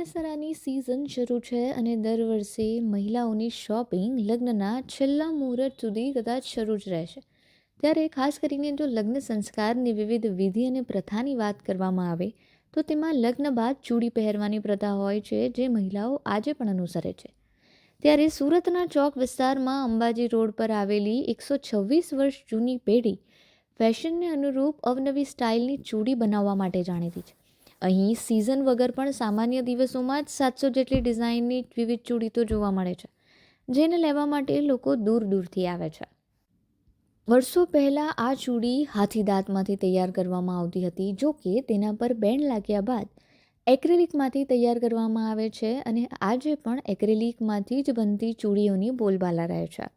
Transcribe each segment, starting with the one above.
લગ્નસરાની season શરૂ છે અને દર વર્ષે મહિલાઓની શોપિંગ લગ્નના છેલ્લા મુહૂર્ત સુધી કદાચ શરૂ જ રહેશે. ત્યારે ખાસ કરીને જો લગ્ન સંસ્કારની વિવિધ વિધિ અને પ્રથાની વાત કરવામાં આવે, તો તેમાં લગ્ન બાદ ચૂડી પહેરવાની પ્રથા હોય છે જે મહિલાઓ આજે પણ અનુસરે છે. ત્યારે સુરતના ચોક વિસ્તારમાં અંબાજી રોડ પર આવેલી એકસો છવ્વીસ વર્ષ જૂની પેઢી ફેશનને અનુરૂપ અવનવી સ્ટાઇલની ચૂડી બનાવવા માટે જાણીતી છે. અહીં સિઝન વગર પણ સામાન્ય દિવસોમાં જ સાતસો જેટલી ડિઝાઇનની વિવિધ ચૂડી તો જોવા મળે છે, જેને લેવા માટે લોકો દૂર દૂરથી આવે છે. વર્ષો પહેલાં આ ચૂડી હાથી દાંતમાંથી તૈયાર કરવામાં આવતી હતી, જો કે તેના પર બેન્ડ લાગ્યા બાદ એક્રેલિકમાંથી તૈયાર કરવામાં આવે છે અને આજે પણ એક્રેલિકમાંથી જ બનતી ચૂડીઓની બોલબાલા રહે છે.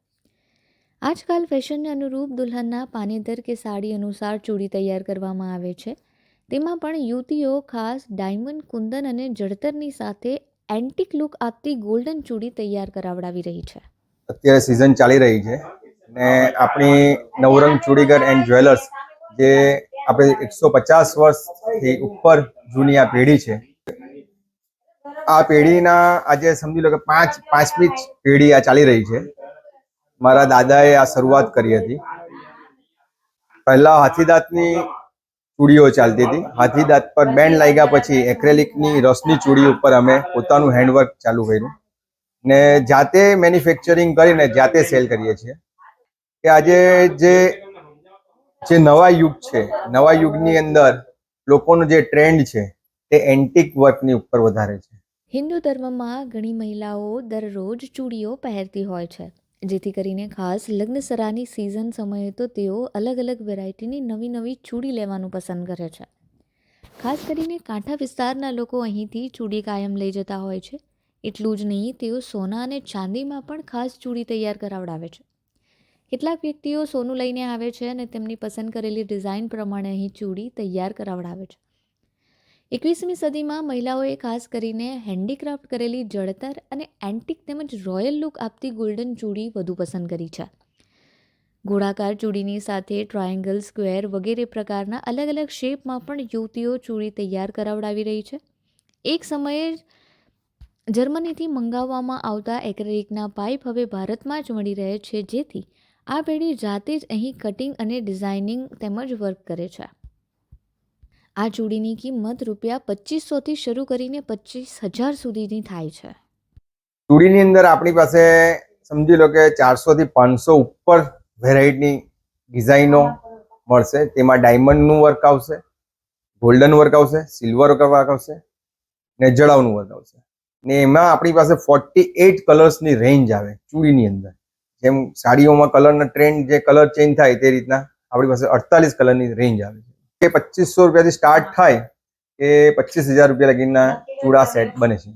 આજકાલ ફેશનને અનુરૂપ દુલ્હનના પાનેતર કે સાડી અનુસાર ચૂડી તૈયાર કરવામાં આવે છે તેમાં પણ યુવતીઓ ખાસ ડાયમંડ, કુંદન અને જળતરની સાથે એન્ટિક લુક આપતી ગોલ્ડન ચૂડી તૈયાર કરાવડાવી રહી છે. અત્યારે સિઝન ચાલી રહી છે ને આપણી નવરંગ ચૂડીગર એન્ડ જ્વેલર્સ જે આપણે એકસો પચાસ વર્ષથી ઉપર જૂની આ પેઢી છે. આ પેઢીના આજે સમજી લો કે પાંચ, પાંચમી જ પેઢી આ ચાલી રહી છે. મારા દાદાએ આ શરૂઆત કરી હતી. પહેલા હાથીદાંતની ચૂડીઓ ચાલતી હતી. હાથી દાંત પર બેન્ડ લાગ્યા પછી એક્રેલિકની રસની ચૂડી ઉપર અમે પોતાનું હેન્ડવર્ક ચાલુ કર્યું. ને જાતે મેન્યુફેક્ચરિંગ કરીને જાતે સેલ કરીએ છીએ. કે આજે જે જે નવા યુગ છે નવા યુગની અંદર લોકોનો જે ટ્રેન્ડ છે તે એન્ટિક વર્કની ઉપર વધારે છે. હિન્દુ ધર્મમાં ઘણી મહિલાઓ દરરોજ ચૂડીઓ પહેરતી હોય છે. જેથી કરીને ખાસ લગ્નસરાની સિઝન સમયે તો તેઓ અલગ અલગ વેરાયટીની નવી નવી ચૂડી લેવાનું પસંદ કરે છે. ખાસ કરીને કાંઠા વિસ્તારના લોકો અહીંથી ચૂડી કાયમ લઈ જતા હોય છે. એટલું જ નહીં, તેઓ સોના અને ચાંદીમાં પણ ખાસ ચૂડી તૈયાર કરાવડાવે છે. કેટલાક વ્યક્તિઓ સોનું લઈને આવે છે અને તેમની પસંદ કરેલી ડિઝાઇન પ્રમાણે અહીં ચૂડી તૈયાર કરાવડાવે છે. એકવીસમી સદીમાં મહિલાઓએ ખાસ કરીને હેન્ડીક્રાફ્ટ કરેલી જળતર અને એન્ટિક તેમજ રોયલ લુક આપતી ગોલ્ડન ચૂડી વધુ પસંદ કરી છે. ગોળાકાર ચૂડીની સાથે ટ્રાયેંગલ સ્ક્વેર વગેરે પ્રકારના અલગ અલગ શેપમાં પણ યુવતીઓ ચૂડી તૈયાર કરાવડાવી રહી છે. એક સમયે જર્મનીથી મંગાવવામાં આવતા એક્રેલિકના પાઇપ હવે ભારતમાં જ મળી રહે છે, જેથી આ પેઢી જાતે જ અહીં કટિંગ અને ડિઝાઇનિંગ તેમજ વર્ક કરે છે. આ ચૂડીની કિંમત રૂપિયા પચીસોથી શરૂ કરીને પચીસ હજાર સુધીની થાય છે. ચૂડીની અંદર આપણી પાસે સમજી લો કે ચારસોથી પાંચસો ઉપર વેરાયટીની ડિઝાઇનો મળશે. તેમાં ડાયમંડનું વર્ક આવશે ગોલ્ડન વર્ક આવશે સિલ્વર વર્ક આવશે ને જળાવનું વર્ક આવશે. ને એમાં આપણી પાસે ફોર્ટી એટ કલર્સની રેન્જ આવે ચૂડીની અંદર. જેમ સાડીઓમાં કલરના ટ્રેન્ડ જે કલર ચેન્જ થાય તે રીતના આપણી પાસે અડતાલીસ કલરની રેન્જ આવે છે. કે પચીસો રૂપિયાથી સ્ટાર્ટ થાય એ પચીસ હજાર રૂપિયા લગીના ચૂડા સેટ બને છે.